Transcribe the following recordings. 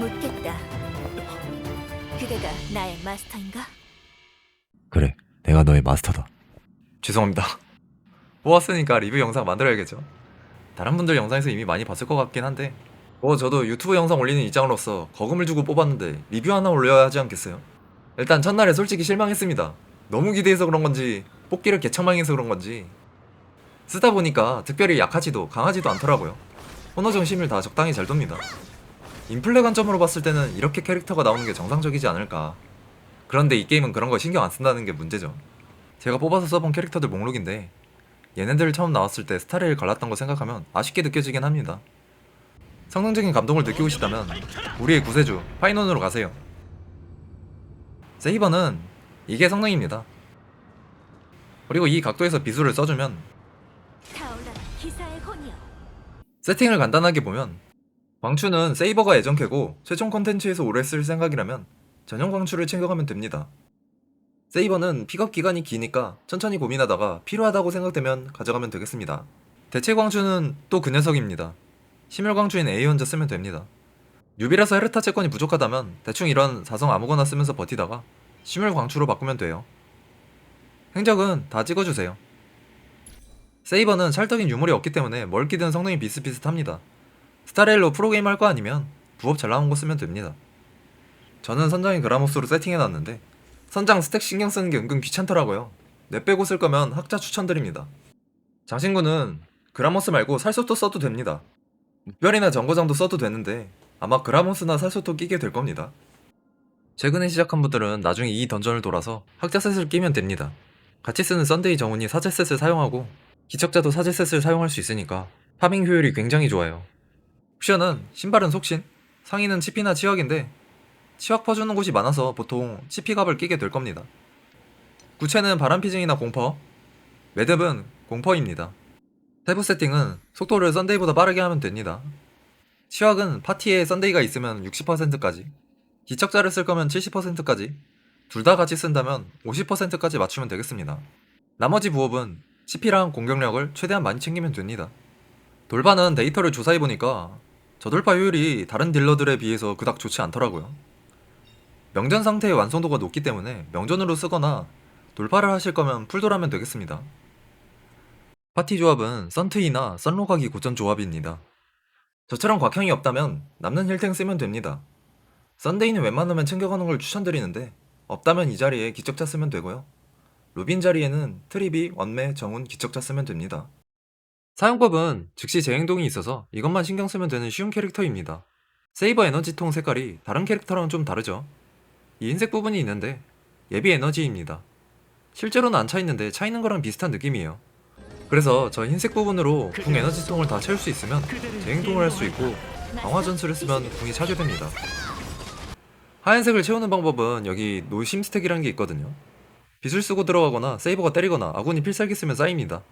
묻겠다. 그대가 나의 마스터인가? 그래, 내가 너의 마스터다. 죄송합니다. 뽑았으니까 리뷰 영상 만들어야겠죠. 다른 분들 영상에서 이미 많이 봤을 것 같긴 한데 뭐 저도 유튜브 영상 올리는 입장으로서 거금을 주고 뽑았는데 리뷰 하나 올려야 하지 않겠어요? 일단 첫날에 솔직히 실망했습니다. 너무 기대해서 그런 건지 뽑기를 개청망해서 그런 건지 쓰다 보니까 특별히 약하지도 강하지도 않더라고요. 호너 정심을 다 적당히 잘 돕니다. 인플레 관점으로 봤을 때는 이렇게 캐릭터가 나오는 게 정상적이지 않을까. 그런데 이 게임은 그런 거 신경 안 쓴다는 게 문제죠. 제가 뽑아서 써본 캐릭터들 목록인데 얘네들 처음 나왔을 때 스타레일 갈랐던 거 생각하면 아쉽게 느껴지긴 합니다. 성능적인 감동을 느끼고 싶다면 우리의 구세주 파이논으로 가세요. 세이버는 이게 성능입니다. 그리고 이 각도에서 비수를 써주면. 세팅을 간단하게 보면 광추는 세이버가 예전캐고 최종 컨텐츠에서 오래 쓸 생각이라면 전용 광추를 챙겨가면 됩니다. 세이버는 픽업 기간이 기니까 천천히 고민하다가 필요하다고 생각되면 가져가면 되겠습니다. 대체 광추는 또 그 녀석입니다. 심혈 광추인 A 혼자 쓰면 됩니다. 뉴비라서 헤르타 채권이 부족하다면 대충 이런 사성 아무거나 쓰면서 버티다가 심혈 광추로 바꾸면 돼요. 행적은 다 찍어주세요. 세이버는 찰떡인 유물이 없기 때문에 뭘 끼든 성능이 비슷비슷합니다. 스타레일로 프로게임 할 거 아니면 부업 잘 나온 거 쓰면 됩니다. 저는 선장이 그라모스로 세팅해놨는데 선장 스택 신경 쓰는 게 은근 귀찮더라고요. 내 빼고 쓸 거면 학자 추천드립니다. 장신구는 그라모스 말고 살소토 써도 됩니다. 묵별이나 정거장도 써도 되는데 아마 그라모스나 살소토 끼게 될 겁니다. 최근에 시작한 분들은 나중에 이 던전을 돌아서 학자 셋을 끼면 됩니다. 같이 쓰는 썬데이 정훈이 사제 셋을 사용하고 기척자도 사제 셋을 사용할 수 있으니까 파밍 효율이 굉장히 좋아요. 옵션은 신발은 속신, 상의는 치피나 치확인데 치확 퍼주는 곳이 많아서 보통 치피갑을 끼게 될 겁니다. 구체는 바람피징이나 공퍼, 매듭은 공퍼입니다. 세부 세팅은 속도를 썬데이보다 빠르게 하면 됩니다. 치확은 파티에 썬데이가 있으면 60%까지, 기척자를 쓸 거면 70%까지, 둘 다 같이 쓴다면 50%까지 맞추면 되겠습니다. 나머지 부업은 CP랑 공격력을 최대한 많이 챙기면 됩니다. 돌반은 데이터를 조사해보니까 저 돌파 효율이 다른 딜러들에 비해서 그닥 좋지 않더라고요. 명전 상태의 완성도가 높기 때문에 명전으로 쓰거나 돌파를 하실 거면 풀돌하면 되겠습니다. 파티 조합은 썬트이나 썬로가기 고전 조합입니다. 저처럼 곽형이 없다면 남는 힐탱 쓰면 됩니다. 썬데이는 웬만하면 챙겨가는 걸 추천드리는데 없다면 이 자리에 기적자 쓰면 되고요. 루빈 자리에는 트리비, 원매, 정운, 기척자 쓰면 됩니다. 사용법은 즉시 재행동이 있어서 이것만 신경 쓰면 되는 쉬운 캐릭터입니다. 세이버 에너지통 색깔이 다른 캐릭터랑은 좀 다르죠. 이 흰색 부분이 있는데 예비 에너지입니다. 실제로는 안 차있는데 차있는 거랑 비슷한 느낌이에요. 그래서 저 흰색 부분으로 궁 에너지통을 다 채울 수 있으면 재행동을 할 수 있고 강화 전술을 쓰면 궁이 차지됩니다. 하얀색을 채우는 방법은 여기 노심 스택이라는 게 있거든요. 빗을 쓰고 들어가거나 세이버가 때리거나 아군이 필살기 쓰면 쌓입니다.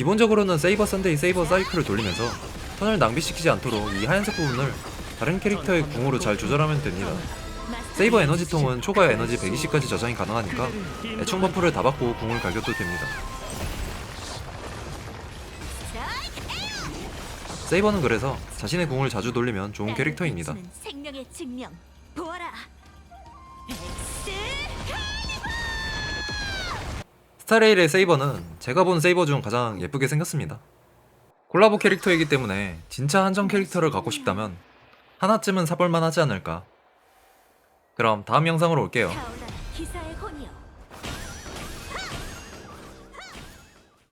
기본적으로는 세이버 썬데이 세이버 사이클을 돌리면서 턴을 낭비시키지 않도록 이 하얀색 부분을 다른 캐릭터의 궁으로 잘 조절하면 됩니다. 세이버 에너지통은 초과 에너지 120까지 저장이 가능하니까 애충 버프를 다 받고 궁을 갈겨도 됩니다. 세이버는 그래서 자신의 궁을 자주 돌리면 좋은 캐릭터입니다. 스 스타레일의 세이버는 제가 본 세이버 중 가장 예쁘게 생겼습니다. 콜라보 캐릭터이기 때문에 진짜 한정 캐릭터를 갖고 싶다면 하나쯤은 사볼만 하지 않을까. 그럼 다음 영상으로 올게요.